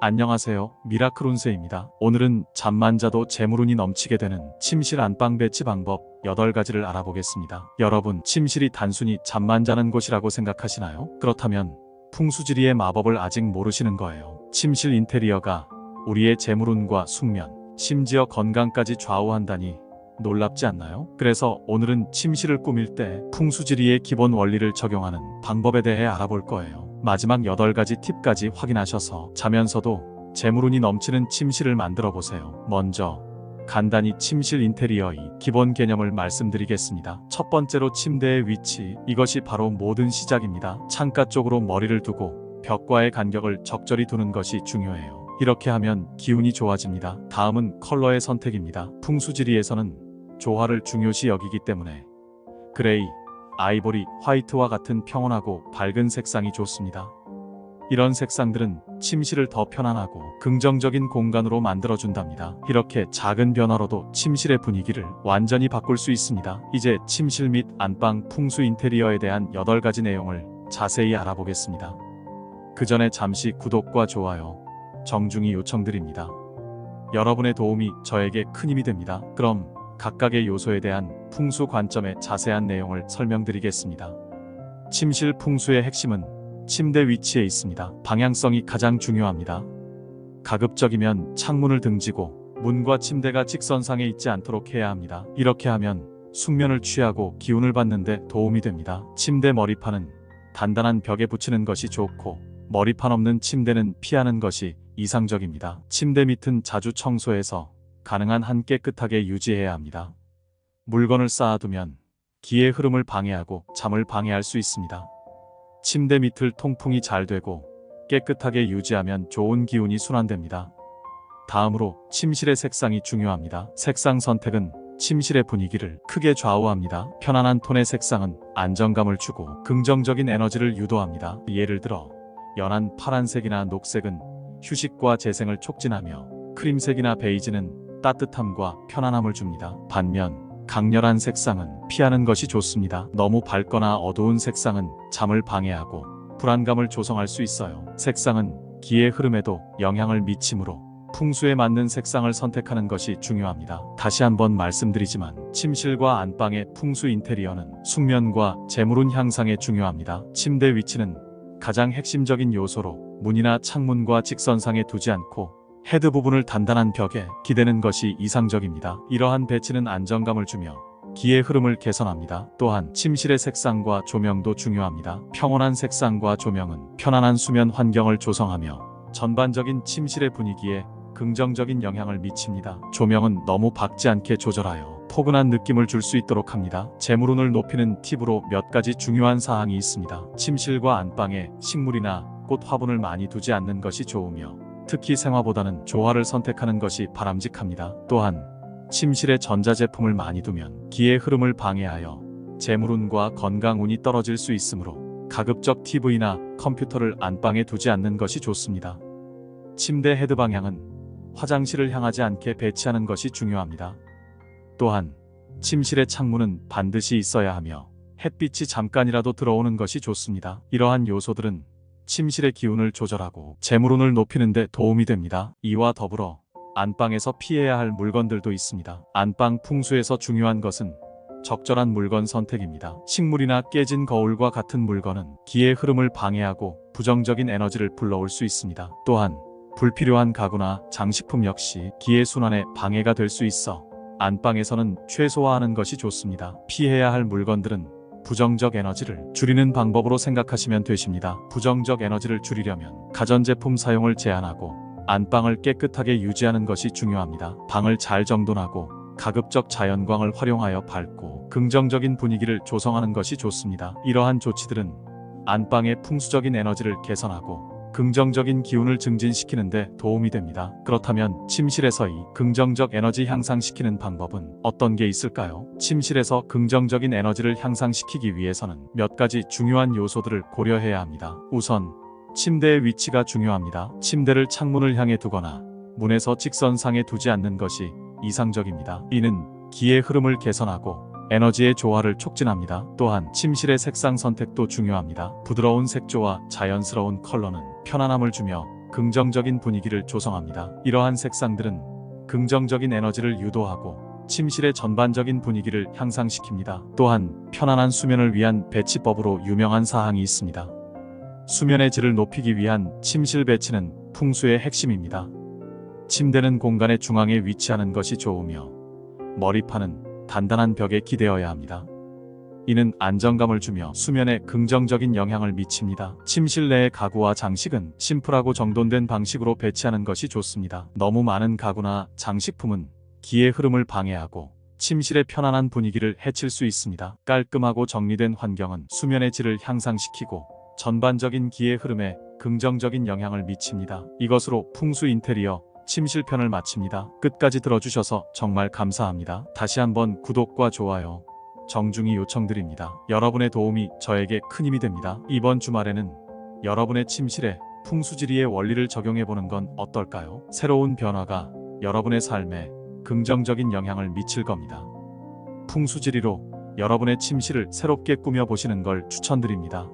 안녕하세요. 미라클 운세입니다. 오늘은 잠만 자도 재물운이 넘치게 되는 침실 안방 배치 방법 8가지를 알아보겠습니다. 여러분, 침실이 단순히 잠만 자는 곳이라고 생각하시나요? 그렇다면 풍수지리의 마법을 아직 모르시는 거예요. 침실 인테리어가 우리의 재물운과 숙면, 심지어 건강까지 좌우한다니 놀랍지 않나요? 그래서 오늘은 침실을 꾸밀 때 풍수지리의 기본 원리를 적용하는 방법에 대해 알아볼 거예요. 마지막 8가지 팁까지 확인하셔서 자면서도 재물운이 넘치는 침실을 만들어 보세요. 먼저 간단히 침실 인테리어의 기본 개념을 말씀드리겠습니다. 첫 번째로 침대의 위치. 이것이 바로 모든 시작입니다. 창가 쪽으로 머리를 두고 벽과의 간격을 적절히 두는 것이 중요해요. 이렇게 하면 기운이 좋아집니다. 다음은 컬러의 선택입니다. 풍수지리에서는 조화를 중요시 여기기 때문에 그레이, 아이보리, 화이트와 같은 평온하고 밝은 색상이 좋습니다. 이런 색상들은 침실을 더 편안하고 긍정적인 공간으로 만들어준답니다. 이렇게 작은 변화로도 침실의 분위기를 완전히 바꿀 수 있습니다. 이제 침실 및 안방 풍수 인테리어에 대한 8가지 내용을 자세히 알아보겠습니다. 그 전에 잠시 구독과 좋아요, 정중히 요청드립니다. 여러분의 도움이 저에게 큰 힘이 됩니다. 그럼 각각의 요소에 대한 풍수 관점의 자세한 내용을 설명드리겠습니다. 침실 풍수의 핵심은 침대 위치에 있습니다. 방향성이 가장 중요합니다. 가급적이면 창문을 등지고 문과 침대가 직선상에 있지 않도록 해야 합니다. 이렇게 하면 숙면을 취하고 기운을 받는데 도움이 됩니다. 침대 머리판은 단단한 벽에 붙이는 것이 좋고 머리판 없는 침대는 피하는 것이 이상적입니다. 침대 밑은 자주 청소해서 가능한 한 깨끗하게 유지해야 합니다. 물건을 쌓아두면 기의 흐름을 방해하고 잠을 방해할 수 있습니다. 침대 밑을 통풍이 잘 되고 깨끗하게 유지하면 좋은 기운이 순환됩니다. 다음으로 침실의 색상이 중요합니다. 색상 선택은 침실의 분위기를 크게 좌우합니다. 편안한 톤의 색상은 안정감을 주고 긍정적인 에너지를 유도합니다. 예를 들어 연한 파란색이나 녹색은 휴식과 재생을 촉진하며 크림색이나 베이지는 따뜻함과 편안함을 줍니다. 반면 강렬한 색상은 피하는 것이 좋습니다. 너무 밝거나 어두운 색상은 잠을 방해하고 불안감을 조성할 수 있어요. 색상은 기의 흐름에도 영향을 미치므로 풍수에 맞는 색상을 선택하는 것이 중요합니다. 다시 한번 말씀드리지만 침실과 안방의 풍수 인테리어는 숙면과 재물운 향상에 중요합니다. 침대 위치는 가장 핵심적인 요소로 문이나 창문과 직선상에 두지 않고 헤드 부분을 단단한 벽에 기대는 것이 이상적입니다. 이러한 배치는 안정감을 주며 기의 흐름을 개선합니다. 또한 침실의 색상과 조명도 중요합니다. 평온한 색상과 조명은 편안한 수면 환경을 조성하며 전반적인 침실의 분위기에 긍정적인 영향을 미칩니다. 조명은 너무 밝지 않게 조절하여 포근한 느낌을 줄 수 있도록 합니다. 재물운을 높이는 팁으로 몇 가지 중요한 사항이 있습니다. 침실과 안방에 식물이나 꽃 화분을 많이 두지 않는 것이 좋으며 특히 생화보다는 조화를 선택하는 것이 바람직합니다. 또한 침실에 전자제품을 많이 두면 기의 흐름을 방해하여 재물운과 건강운이 떨어질 수 있으므로 가급적 TV나 컴퓨터를 안방에 두지 않는 것이 좋습니다. 침대 헤드 방향은 화장실을 향하지 않게 배치하는 것이 중요합니다. 또한 침실의 창문은 반드시 있어야 하며 햇빛이 잠깐이라도 들어오는 것이 좋습니다. 이러한 요소들은 침실의 기운을 조절하고 재물운을 높이는 데 도움이 됩니다. 이와 더불어 안방에서 피해야 할 물건들도 있습니다. 안방 풍수에서 중요한 것은 적절한 물건 선택입니다. 식물이나 깨진 거울과 같은 물건은 기의 흐름을 방해하고 부정적인 에너지를 불러올 수 있습니다. 또한 불필요한 가구나 장식품 역시 기의 순환에 방해가 될 수 있어 안방에서는 최소화하는 것이 좋습니다. 피해야 할 물건들은 부정적 에너지를 줄이는 방법으로 생각하시면 되십니다. 부정적 에너지를 줄이려면 가전제품 사용을 제한하고 안방을 깨끗하게 유지하는 것이 중요합니다. 방을 잘 정돈하고 가급적 자연광을 활용하여 밝고 긍정적인 분위기를 조성하는 것이 좋습니다. 이러한 조치들은 안방의 풍수적인 에너지를 개선하고 긍정적인 기운을 증진시키는데 도움이 됩니다. 그렇다면 침실에서의 긍정적 에너지 향상시키는 방법은 어떤 게 있을까요? 침실에서 긍정적인 에너지를 향상시키기 위해서는 몇 가지 중요한 요소들을 고려해야 합니다. 우선 침대의 위치가 중요합니다. 침대를 창문을 향해 두거나 문에서 직선상에 두지 않는 것이 이상적입니다. 이는 기의 흐름을 개선하고 에너지의 조화를 촉진합니다. 또한 침실의 색상 선택도 중요합니다. 부드러운 색조와 자연스러운 컬러는 편안함을 주며 긍정적인 분위기를 조성합니다. 이러한 색상들은 긍정적인 에너지를 유도하고 침실의 전반적인 분위기를 향상시킵니다. 또한 편안한 수면을 위한 배치법으로 유명한 사항이 있습니다. 수면의 질을 높이기 위한 침실 배치는 풍수의 핵심입니다. 침대는 공간의 중앙에 위치하는 것이 좋으며 머리판은 단단한 벽에 기대어야 합니다. 이는 안정감을 주며 수면에 긍정적인 영향을 미칩니다. 침실 내의 가구와 장식은 심플하고 정돈된 방식으로 배치하는 것이 좋습니다. 너무 많은 가구나 장식품은 기의 흐름을 방해하고 침실의 편안한 분위기를 해칠 수 있습니다. 깔끔하고 정리된 환경은 수면의 질을 향상시키고 전반적인 기의 흐름에 긍정적인 영향을 미칩니다. 이것으로 풍수 인테리어 침실 편을 마칩니다. 끝까지 들어주셔서 정말 감사합니다. 다시 한번 구독과 좋아요, 정중히 요청드립니다. 여러분의 도움이 저에게 큰 힘이 됩니다. 이번 주말에는 여러분의 침실에 풍수지리의 원리를 적용해보는 건 어떨까요? 새로운 변화가 여러분의 삶에 긍정적인 영향을 미칠 겁니다. 풍수지리로 여러분의 침실을 새롭게 꾸며보시는 걸 추천드립니다.